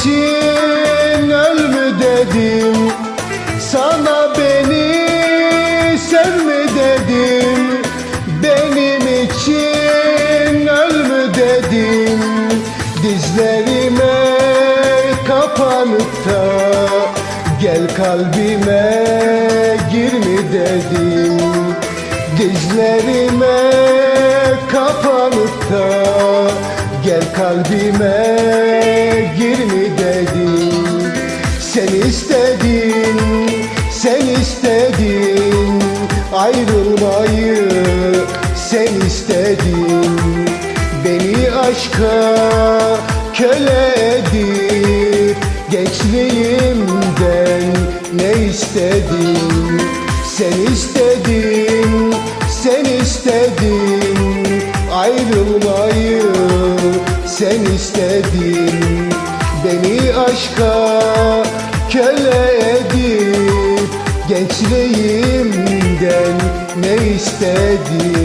için öl mü dedim. Sana beni sev mi dedim. Benim için öl mü dedim. Dizlerime kapanıp da Gel kalbime gir mi dedim. Dizlerime kapanıp da Gel kalbime Beni aşka köle edip Gençliğimden ne istedin? Sen istedin, sen istedin. Ayrılmayı sen istedin. Beni aşka köle edip Gençliğimden ne istedin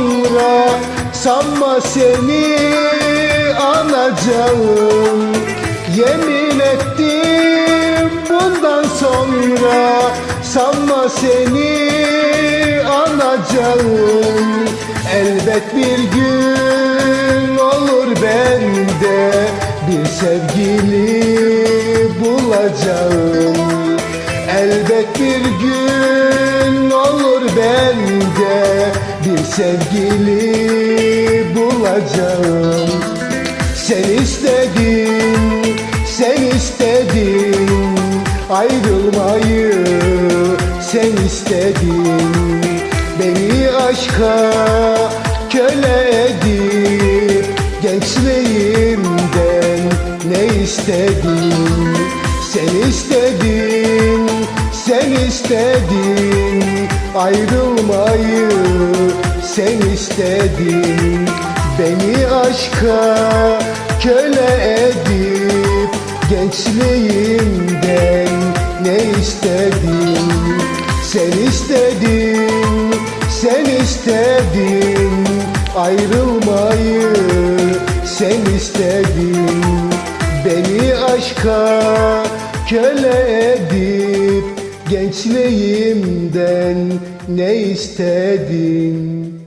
sonra Sanma seni anacağım. Yemin ettim bundan sonra Sanma seni anacağım. Elbet bir gün olur bende Bir sevgili bulacağım. Elbet bir gün olur bende sevgili bulacağım. Sen istedin, sen istedin ayrılmayı. Sen istedin Beni aşka köle edip gençliğimden ne istedin? Sen istedin, sen istedin Ayrılmayı sen istedin Beni aşka köle edip Gençliğimden ne istedin Sen istedin, sen istedin Ayrılmayı sen istedin Beni aşka köle edip Gençliğimden ne istedin?